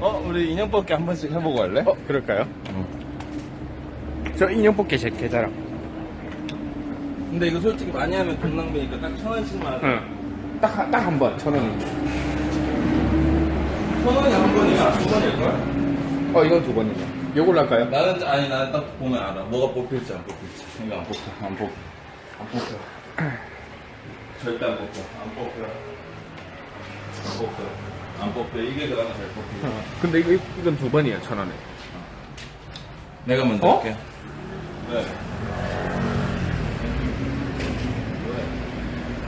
어, 우리 인형 뽑기 한 번씩 해보고 할래? 어, 그럴까요? 저 인형 뽑기 제 계좌랑. 근데 이거 솔직히 많이 하면 돈 낭비니까 딱 천 원씩만 하자. 응. 딱, 한- 딱 한 번, 천 원. 천 원이 한 번이야? 두 번일걸? 어, 이건 두 번이네. 요걸로 할까요? 나는, 아니, 나는 딱 보면 알아. 뭐가 뽑힐지 안 뽑힐지. 이거 안 뽑혀, 안 뽑혀. 안 뽑혀. 절대 안 뽑혀. 안 뽑혀. 안 뽑혀. 안 뽑혀. 이게 그나마 잘 뽑혀. 어. 근데 이거, 이건 두 번이에요, 천 원에. 내가 먼저 어? 할게. 네.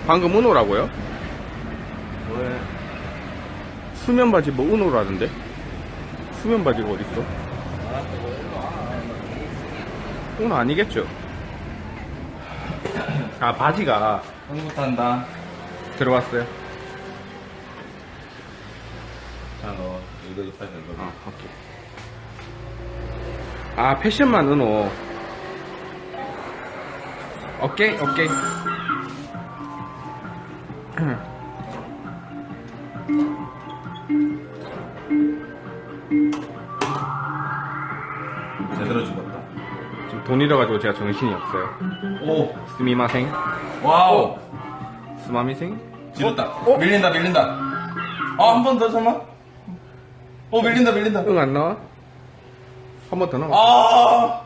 방금 은호라고요? 왜? 수면 바지 뭐 은호라던데? 수면 바지가 어딨어? 은호 아니겠죠? 아, 바지가 한다. 들어왔어요. 자, 너, 이거 이따 이거. 아, 오케이. 아, 패션만 은호. 오케이, 오케이. 제대로 죽었다. 지금 돈 잃어가지고 제가 정신이 없어요. 오! 스미마생, 와우! 스마미생. 지렸다. 어? 밀린다, 밀린다. 아, 한 번더 참아. 어, 밀린다, 밀린다. 응, 안 나와? 한 번 더 나와. 아!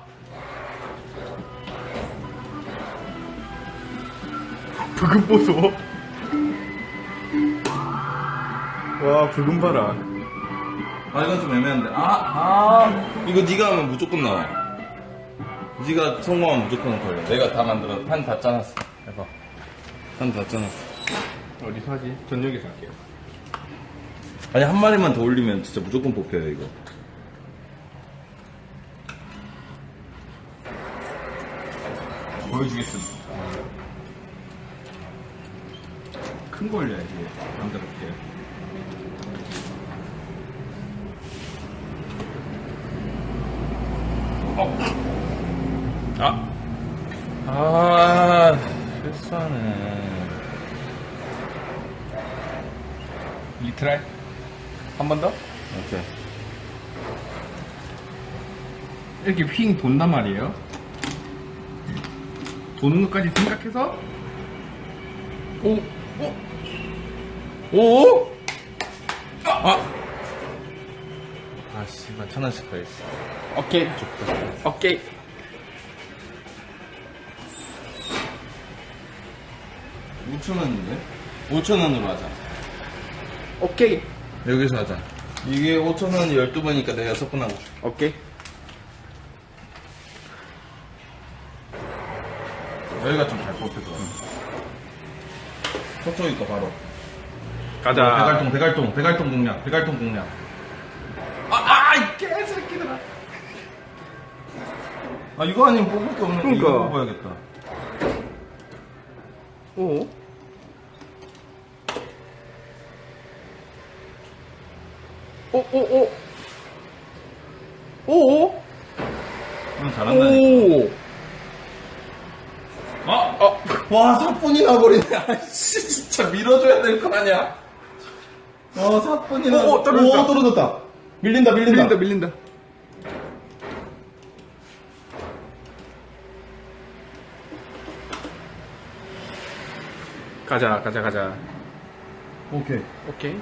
붉은 보소. 와, 붉은 봐라. 아, 이건 좀 애매한데. 아, 아. 이거 네가 하면 무조건 나와. 네가 성공하면 무조건 걸려. 내가 다 만들어. 판다 짜놨어. 해봐. 판다 짜놨어. 어디서 하지? 전역에서 할게요. 아니, 한 마리만 더 올리면 진짜 무조건 뽑혀요, 이거. 보여주겠습니다. 큰 거 올려야지. 남자답게. 아. 아, 실수하네. 리트라이? 한 번 더? 오케이. 이렇게 휙 돈단 말이에요. 도는 것까지 생각해서 오, 오, 오? 아! 아, 씨발, 천 원씩 더 있어. 오케이 좋다. 오케이 5천 원인데? 5천 원으로 하자. 오케이 여기서 하자. 이게 5천 원이 12번이니까 내가 6번 하고 줄게. 오케이 여기가 좀 잘 뽑혀서. 저쪽이니까 바로. 가자. 대갈통, 대갈통, 대갈통 공략, 대갈통 공략. 아, 아, 이 개새끼들아. 아, 이거 아니면 뽑을 게 없는데 그러니까. 이거 뽑아야겠다. 오. 오, 오, 오. 오, 응, 잘한다니까. 오. 아, 아, 와, 사뿐이 나 버리네. 아이씨, 진짜 밀어줘야 될 거 아니야? 와, 사뿐이 나. 오, 오, 떨어졌다. 오, 떨어졌다. 밀린다, 밀린다. 밀린다, 밀린다. 가자, 가자, 가자. 오케이. 오케이.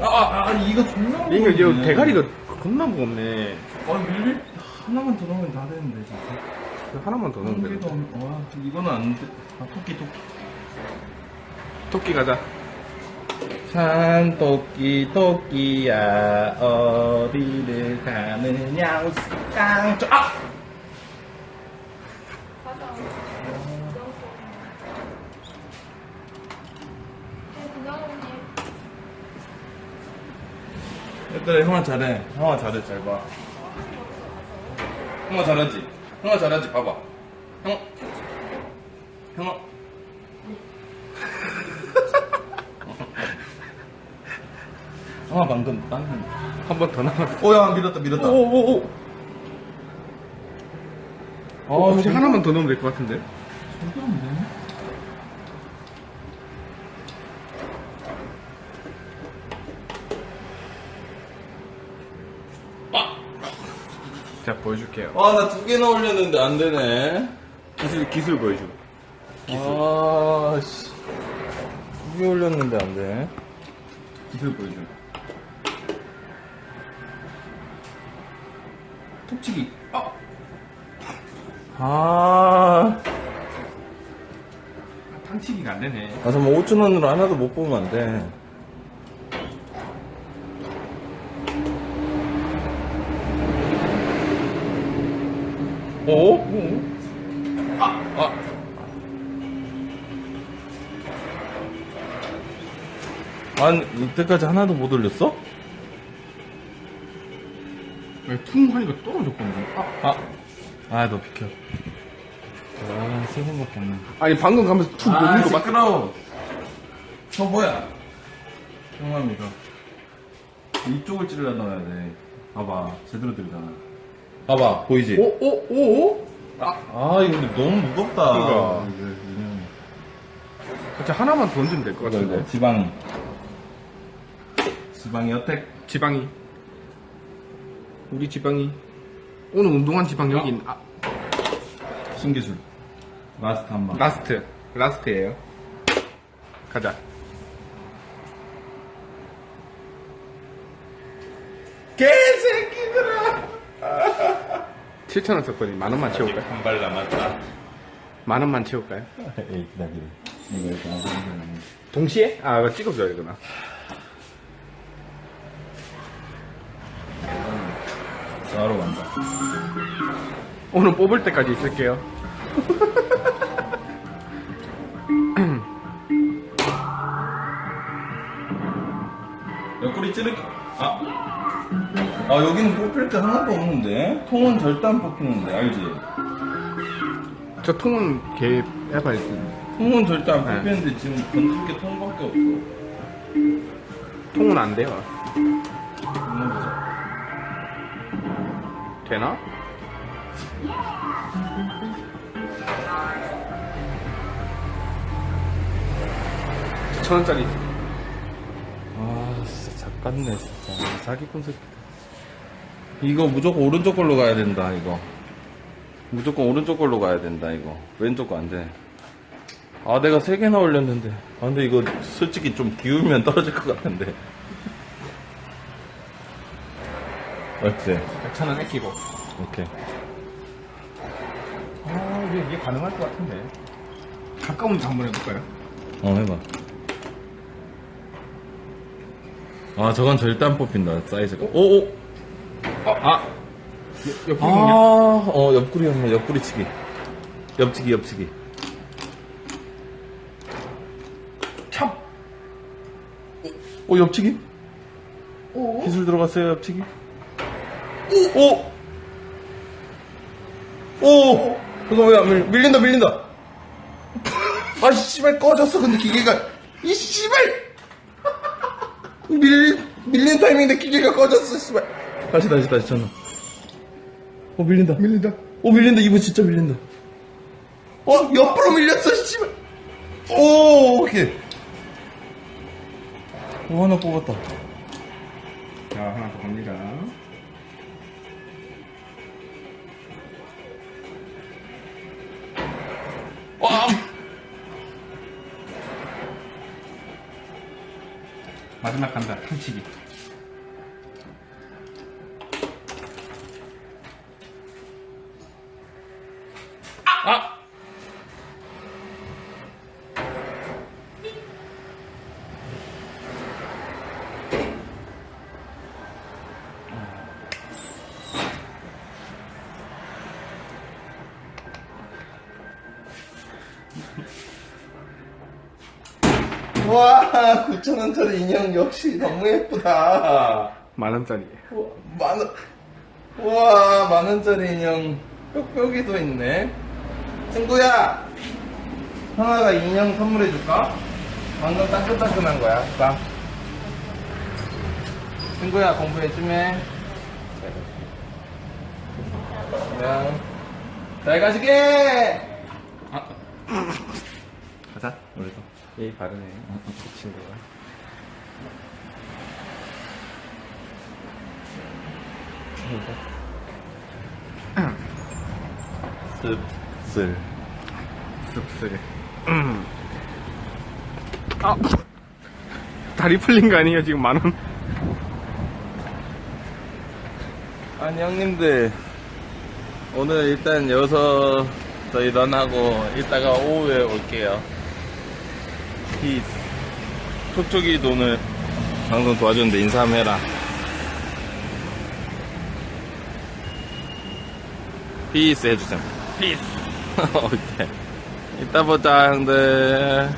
아, 아, 아, 이거 존나 이거, 이거. 대가리가 겁나 무겁네. 아, 밀릴, 하나만 더 넣으면 다 되는데, 진짜. 하나만 더한 넣으면 개도 돼. 없, 와, 이거는 안 돼. 아, 토끼, 토끼. 토끼 가자. 산 토끼 토끼야 어디를 가느냐 깡 아! 얘들아 형아 잘해. 형아 잘해 잘봐. 형아 잘하지? 형아 잘하지? 봐봐. 형 형아. 형아 방금 딴한번 더 남았어. 오야 밀었다 밀었다. 오오오. 어, 혹시 하나만 더 넣으면 될 것 같은데? 보여줄게요. 아, 나 두 개나 올렸는데 안 되네. 기술, 기술 보여줘. 아, 씨. 두 개 올렸는데 안 돼. 기술 보여줘. 톱치기. 아! 아, 탕치기가 안 되네. 아, 잠깐만, 5천원으로 하나도 못 보면 안 돼. 어? 아, 아. 아니, 이때까지 하나도 못 올렸어? 왜퉁 하니까 떨어졌거든. 아, 아, 아, 너 비켜. 아, 세 번밖에 안 남았어. 아니, 방금 가면서 퉁 아, 놓는 거 맞, 시끄러워. 저 뭐야? 형맘이가 이쪽을 찔러 넣어야 돼. 봐봐, 제대로 들잖아. 봐봐, 보이지? 오, 오, 오, 오? 아, 아, 이거 근데 너무 무겁다. 그러니까. 이거. 진짜 하나만 더 얹으면 될것 이거, 같은데. 이거, 지방이. 지방이 여택. 지방이. 우리 지방이. 오늘 운동한 지방 여기 있 아, 신기술. 라스트 한 번. 라스트. 라스트예요 가자. 개새끼들아! 7,000원 썼거든요. 만 원만 채울까요? 한발 남았다. 만 원만 채울까요? 에이, 기다려. 이거 이렇게 안 보이면. 동시에? 아, 이거 찍어줘야 되구나. 싸러 간다. 오늘 뽑을 때까지 있을게요. 옆구리 찌르기. 아. 아, 여기는 뽑힐 때 하나도 없는데? 통은 절대 안 뽑히는데, 알지? 저 통은 개 해봐야지. 통은 절대 안 네. 뽑히는데 지금 건들 게 통밖에 없어. 통은 안 돼요. 한번 보자. 되나? 천 원짜리. 아, 진짜 작갔네, 진짜. 사기꾼 새끼. 이거 무조건 오른쪽 걸로 가야 된다, 이거. 무조건 오른쪽 걸로 가야 된다, 이거. 왼쪽 거 안 돼. 아, 내가 세 개나 올렸는데. 아, 근데 이거 솔직히 좀 기울면 떨어질 것 같은데. 맞지? 100천 원 아끼고. 오케이. 아, 이게, 이게 가능할 것 같은데. 가까운 데 한번 해볼까요? 어, 해봐. 아, 저건 절대 안 뽑힌다, 사이즈가. 오, 오! 아! 옆, 아, 옆구리냐? 어, 옆구리 한 번, 옆구리 치기. 옆치기, 옆치기. 찹! 오, 옆치기? 기술 들어갔어요, 옆치기? 오! 오! 그거 왜, 안 밀, 밀린다, 밀린다! 아, 씨발, 꺼졌어, 근데 기계가. 이 씨발! 밀, 밀린 타이밍인데 기계가 꺼졌어, 씨발. 다시, 다시, 다시, 전화. 어, 밀린다. 밀린다. 오 밀린다 이거 진짜 밀린다 어 옆으로 밀렸어 씨발 오 오케이 오 하나 뽑았다 자, 하나 더 갑니다. 와 마지막 간다. 탕치기. 와, 9천원짜리 인형 역시 너무 예쁘다. 만 원짜리. 우와, 만 원. 우와, 만 원짜리 인형 뾱뾱이도 있네. 친구야, 형아가 인형 선물해줄까? 방금 따끈따끈한 거야. 자. 친구야, 공부 열심히 해. 그냥. 잘 가시게! 아. 가자, 우리도. 예의 바르네. 이 친구가. 습슬. 씁쓸해. 음. 아! 다리 풀린 거 아니에요, 지금 만 원? 아니, 형님들. 오늘 일단 여기서 저희 런하고 이따가 오후에 올게요. 이 톡톡이도 오늘 방송 도와주는데 인사 한번 해라. 피스 해주세요. 피스 오케이. 이따 보자 형들.